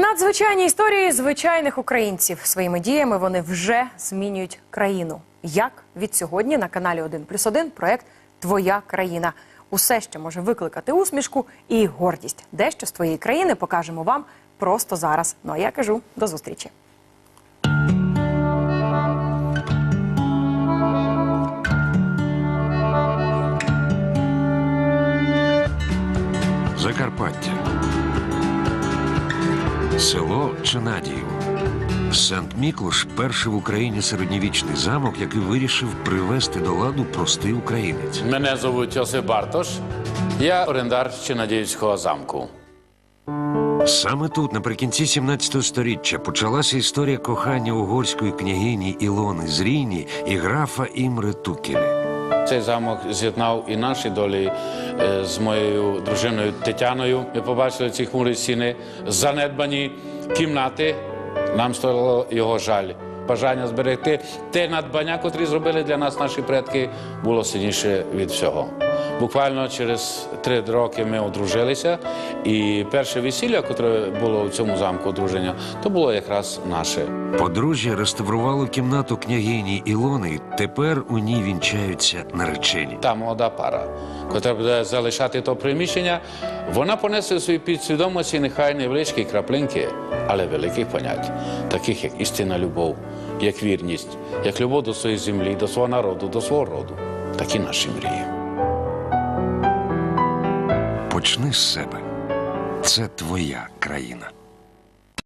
Надзвичайні історії звичайних українців своїми діями вони вже змінюють країну. Як від сьогодні на каналі 1 плюс 1 проект Твоя країна. Усе, що може викликати усмішку і гордість. Дещо з твоєї країни покажемо вам просто зараз. Ну а я кажу до зустрічі. Закарпаття. Село Чинадіїв. Сант-Міклуш перший в Україні середньовічний замок, який вирішив привести до ладу простий українець. Мене звуть Йосип Бартош. Я орендар Чинадіївського замку. Саме тут, наприкінці 17 століття, почалася історія кохання угорської княгині Ілони Зрійні і графа Імри Тукелі. Цей замок з'єднав і наші долі е, з моєю дружиною Тетяною. Ми побачили ці хмурі стіни, занедбані кімнати. Нам стояло його жаль. Бажання зберегти те надбання, котрі зробили для нас наші предки, було сильніше від всього. Буквально через три роки ми одружилися, і перше весілля, яке було в цьому замку одруження, то було якраз наше. Подружжя реставрувало кімнату княгині Ілони. Тепер у ній вінчаються наречені. та молода пара, котра буде залишати то приміщення, вона понесе в своїй підсвідомості нехай невеличкі краплинки, але великих понять, таких як істинна любов, як вірність, як любов до своєї землі, до свого народу, до свого роду. Такі наші мрії. Почни з себе. Це твоя країна.